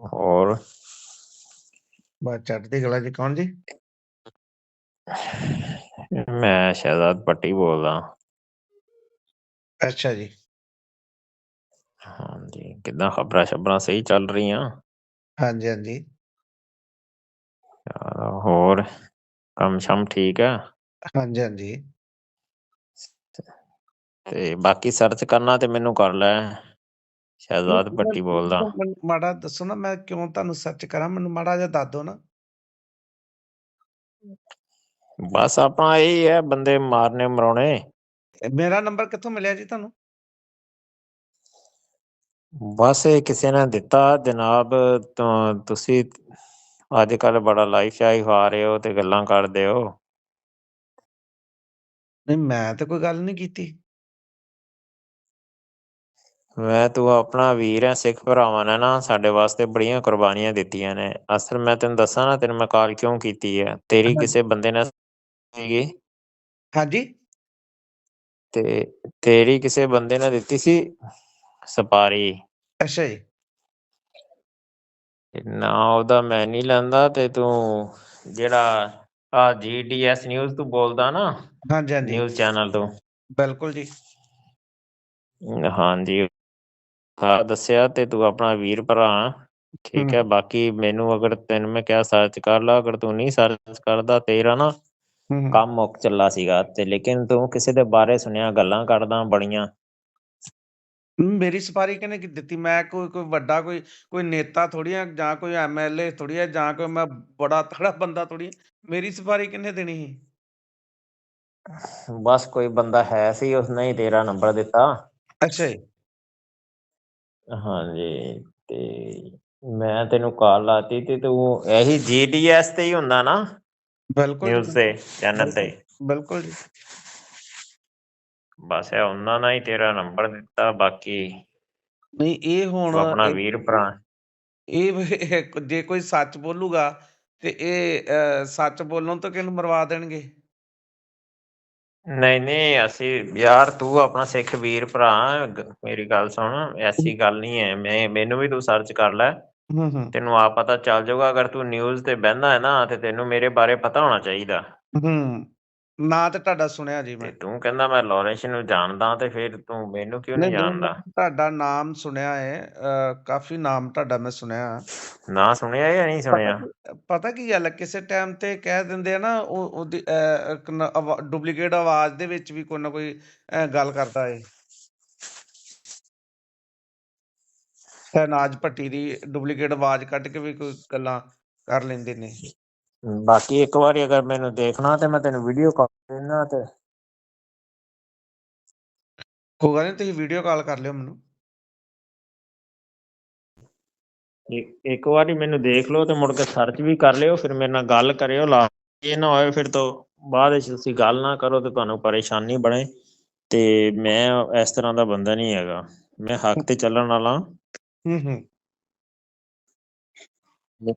ਹੋਰ? ਬਸ ਚੜ੍ਹਦੀ ਕਲਾ ਜੀ ਕੌਣ ਜੀ? ਮੈਂ ਸ਼ਹਿਜ਼ਾਦ ਪੱਟੀ ਬੋਲਦਾ। ਅੱਛਾ ਜੀ। ਹਾਂਜੀ ਕਿੱਦਾਂ ਖਬਰਾਂ ਸ਼ਬਰਾਂ ਸਹੀ ਚੱਲ ਰਹੀਆਂ? ਹਾਂਜੀ ਹਾਂਜੀ। ਯਾਰ, ਹੋਰ? ਕੰਮ ਸ਼ਮ ਠੀਕ ਹੈ ਹਾਂਜੀ ਹਾਂਜੀ। ਤੇ ਬਾਕੀ ਸਰਚ ਕਰਨਾ ਤੇ ਮੈਨੂੰ ਕਰ ਲੈ। ਸ਼ਹਿਜ਼ਾਦ ਪੱਟੀ ਬੋਲਦਾ। ਮੈਨੂੰ ਮਾੜਾ ਦੱਸੋ ਨਾ ਮੈਂ ਕਿਉਂ ਤੁਹਾਨੂੰ ਸਰਚ ਕਰਾਂ? ਮੈਨੂੰ ਮਾੜਾ ਜਿਹਾ ਦੱਸ ਦਿਓ ਨਾ। ਬਸ ਆਪਣਾ ਇਹ ਹੈ ਬੰਦੇ ਮਾਰਨੇ ਮਰਾਉਣੇ। ਮੇਰਾ ਨੰਬਰ ਕਿੱਥੋਂ ਮਿਲਿਆ ਜੀ ਤੁਹਾਨੂੰ? ਬਸ ਇਹ ਕਿਸੇ ਨੇ ਦਿੱਤਾ ਜਨਾਬ ਤੋਂ ਤੁਸੀਂ ਅੱਜ ਕੱਲ ਬੜਾ ਲਾਈਫ ਸ਼ਾਈ ਖਾ ਰਹੇ ਹੋ ਤੇ ਗੱਲਾਂ ਕਰਦੇ ਹੋ। ਨਹੀਂ ਮੈਂ ਤਾਂ ਕੋਈ ਗੱਲ ਨਹੀਂ ਕੀਤੀ। ਮੈਂ ਤੂੰ ਆਪਣਾ ਵੀਰ ਹੈ ਸਿੱਖ ਭਰਾਵਾਂ ਨੇ ਨਾ ਸਾਡੇ ਵਾਸਤੇ ਬੜੀਆਂ ਕੁਰਬਾਨੀਆਂ ਦਿੱਤੀਆਂ ਨੇ। ਅਸਲ ਮੈਂ ਤੈਨੂੰ ਦੱਸਾਂ ਨਾ ਤੈਨੂੰ ਮੈਂ ਕਾਲ ਕਿਉਂ ਕੀਤੀ ਹੈ ਤੇਰੀ। ਕਿਸੇ ਬੰਦੇ ਨੇ ਸੀਗੀ? ਹਾਂਜੀ। ਤੇ ਤੇਰੀ ਕਿਸੇ ਬੰਦੇ ਨੇ ਦਿੱਤੀ ਸੀ? ਸਪਾਰੀ। ਅੱਛਾ ਜੀ। ਨਾ ਉਹਦਾ ਮੈਂ ਨਹੀਂ ਲੈਂਦਾ ਤੇ ਤੂੰ ਜਿਹੜਾ ਆ ਜੀਡੀਐਸ ਨਿਊਜ਼ ਤੂੰ ਬੋਲਦਾ ਨਾ ਹਾਂਜੀ ਹਾਂਜੀ। ਨਿਊਜ਼ ਚੈਨਲ ਤੋਂ। ਬਿਲਕੁਲ ਜੀ। ਹਾਂਜੀ। ਹਾਂ ਦੱਸਿਆ ਤੇ ਤੂੰ ਆਪਣਾ ਵੀਰ ਭਰਾ ਠੀਕ ਹੈ। ਬਾਕੀ ਮੈਨੂੰ ਅਗਰ ਤੈਨੂੰ ਮੈਂ ਕਿਹਾ ਸਰਚ ਕਰ ਲਾ ਅਗਰ ਤੂੰ ਨਹੀਂ ਸਰਚ ਕਰਦਾ ਤੇਰਾ ਨਾ ਹੂੰ। ਕੰਮ ਮੁੱਕ ਚੱਲਾ ਸੀਗਾ ਤੇ ਲੇਕਿਨ ਤੂੰ ਕਿਸੇ ਦੇ ਬਾਰੇ ਸੁਣਿਆ ਗੱਲਾਂ ਕਰਦਾ ਬੜੀਆਂ। ਮੇਰੀ ਸਪਾਰੀ ਕਿਹਨੇ ਕੀ ਦਿੱਤੀ? ਮੈਂ ਕੋਈ ਕੋਈ ਵੱਡਾ ਕੋਈ ਕੋਈ ਨੇਤਾ ਥੋੜੀ ਆ ਜਾਂ ਕੋਈ ਐਮਐਲਏ ਥੋੜੀ ਆ ਜਾਂ ਕੋਈ ਮੈਂ ਬੜਾ ਤਕੜਾ ਬੰਦਾ ਥੋੜੀ ਮੇਰੀ ਸਪਾਰੀ ਕਿਹਨੇ ਦੇਣੀ ਸੀ? ਬਸ ਕੋਈ ਬੰਦਾ ਹੈ ਸੀ ਉਸਨੇ ਹੀ ਤੇਰਾ ਨੰਬਰ ਦਿੱਤਾ। ਅੱਛਾ ਜੀ। ਹਾਂਜੀ ਤੇ ਮੈਂ ਤੈਨੂੰ ਕਾਲ ਲਾਤੀ ਤੇ ਤੂੰ ਇਹੀ ਜੀਡੀਐਸ ਤੇ ਹੀ ਹੁੰਦਾ ਨਾ ਬਿਲਕੁਲ ਨਿਊਜ਼ ਤੇ ਚੈਨਲ ਤੇ। ਬਿਲਕੁਲ ਜੀ। ਬਸ ਇਹ ਉਹਨਾਂ ਨੇ ਹੀ ਤੇਰਾ ਨੰਬਰ ਦਿੱਤਾ ਬਾਕੀ ਨਹੀਂ ਇਹ ਹੁਣ ਆਪਣਾ ਵੀਰ ਭਰਾ। ਇਹ ਜੇ ਕੋਈ ਸੱਚ ਬੋਲੂਗਾ ਤੇ ਇਹ ਸੱਚ ਬੋਲਣ ਤੋਂ ਕਿਹਨੂੰ ਮਰਵਾ ਦੇਣਗੇ? ਨਹੀਂ ਨਹੀਂ ਅਸੀਂ ਯਾਰ ਤੂੰ ਆਪਣਾ ਸਿੱਖ ਵੀਰ ਭਰਾ ਗ- ਮੇਰੀ ਗੱਲ ਸੁਣ ਐਸੀ ਗੱਲ ਨਹੀਂ ਹੈ ਮੈਂ ਮੈਨੂੰ ਵੀ ਤੂੰ ਸਰਚ ਕਰ ਲੈ। ਹੂੰ ਹੂੰ। ਤੈਨੂੰ ਆ ਪਤਾ ਚੱਲ ਜਾਊਗਾ ਅਗਰ ਤੂੰ ਨਿਊਜ਼ ਤੇ ਬਹਿੰਦਾ ਹੈ ਨਾ ਤੇ ਤੈਨੂੰ ਮੇਰੇ ਬਾਰੇ ਪਤਾ ਹੋਣਾ ਚਾਹੀਦਾ। ਹੂੰ। ਨਾਂ ਤੇ ਤੁਹਾਡਾ ਸੁਣਿਆ ਜੀ ਤੇ ਮੈਂ। ਤੂੰ ਕਹਿੰਦਾ ਮੈਂ ਲੋਰੈਂਸ ਨੂੰ ਜਾਣਦਾ ਤੇ ਫਿਰ ਤੂੰ ਮੈਨੂੰ ਕਿਉਂ ਨਹੀਂ ਨਹੀਂ, ਨਹੀਂ, ਜਾਣਦਾ? ਤੁਹਾਡਾ ਨਾਮ ਸੁਣਿਆ ਹੈ ਅਹ, ਕਾਫੀ ਨਾਮ ਤੁਹਾਡਾ ਮੈਂ ਸੁਣਿਆ। ਨਾ ਸੁਣਿਆ ਜਾਂ ਨਹੀਂ ਸੁਣਿਆ? ਪਤਾ ਕੀ ਗੱਲ ਹੈ ਕਿਸੇ ਟਾਈਮ ਤੇ ਕਹਿ ਦਿੰਦੇ ਆ ਨਾ ਉਹ ਉਹਦੀ ਡੁਪਲੀਕੇਟ ਆਵਾਜ਼ ਦੇ ਵਿੱਚ ਵੀ ਕੋਈ ਨਾ ਕੋਈ ਅਹ, ਗੱਲ ਕਰਦਾ ਏ। ਸ਼ਹਿਨਾਜ਼ ਭੱਟੀ ਦੀ ਡੁਪਲੀਕੇਟ ਆਵਾਜ਼ ਕੱਢ ਕੇ ਵੀ ਕੋਈ ਗੱਲਾਂ ਕਰ ਲੈਂਦੇ ਨੇ। ਬਾਕੀ ਇੱਕ ਵਾਰੀ ਅਗਰ ਮੈਨੂੰ ਦੇਖਣਾ ਤੇ ਮੈਂ ਤੈਨੂੰ ਵੀਡੀਓ ਕਾਲ ਦੇਣਾ ਤੇ ਕੋਈ ਗੱਲ ਨਹੀਂ ਤੁਸੀਂ ਵੀਡੀਓ ਕਾਲ ਕਰ ਲਿਓ ਮੈਨੂੰ। ਇੱਕ ਇੱਕ ਵਾਰੀ ਮੈਨੂੰ ਦੇਖ ਲਓ ਤੇ ਮੁੜ ਕੇ ਸਰਚ ਵੀ ਕਰ ਲਿਓ ਫਿਰ ਮੇਰੇ ਨਾਲ ਗੱਲ ਕਰਿਓ ਲਾ ਇਹ ਨਾ ਹੋਏ ਫਿਰ ਤੋਂ ਬਾਅਦ ਵਿੱਚ ਤੁਸੀਂ ਗੱਲ ਨਾ ਕਰੋ ਤੇ ਤੁਹਾਨੂੰ ਪਰੇਸ਼ਾਨੀ ਬਣੇ। ਤੇ ਮੈਂ ਇਸ ਤਰ੍ਹਾਂ ਦਾ ਬੰਦਾ ਨਹੀਂ ਹੈਗਾ। ਮੈਂ ਹੱਕ ਤੇ ਚੱਲਣ ਵਾਲਾ ਹੂੰ। ਹੂੰ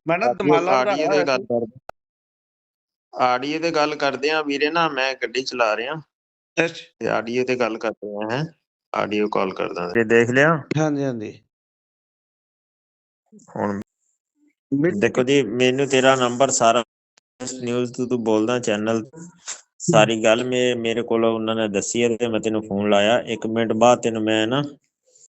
ਮੈਂ ਨਾ ਦਮਾਲਾ ਦਾ ਗੱਲ ਕਰਦੇ। ਆੜੀਏ ਤੇ ਗੱਲ ਕਰਦੇ ਆ ਵੀਰੇ ਨਾ ਮੈਂ ਗੱਡੀ ਚਲਾ ਰਿਹਾ। ਅੱਛਾ, ਤੇ ਆਡੀਓ ਤੇ ਗੱਲ ਕਰਦੇ ਆ ਹੈ ਆਡੀਓ ਕਾਲ ਕਰਦਾ ਤੇ ਦੇਖ ਲਿਆ? ਹਾਂਜੀ ਹਾਂਜੀ। ਹੁਣ ਦੇਖੋ ਜੀ ਮੈਨੂੰ ਤੇਰਾ ਨੰਬਰ ਸਾਰਾ ਨਿਊਜ਼ ਤੋਂ ਤੂੰ ਬੋਲਦਾ ਚੈਨਲ ਸਾਰੀ ਗੱਲ ਮੇ ਮੇਰੇ ਕੋਲ ਉਹਨਾਂ ਨੇ ਦੱਸੀ ਹੈ ਤੇ ਮੈਂ ਤੈਨੂੰ ਫੋਨ ਲਾਇਆ। ਇੱਕ ਮਿੰਟ ਬਾਅਦ ਤੈਨੂੰ ਮੈਂ ਨਾ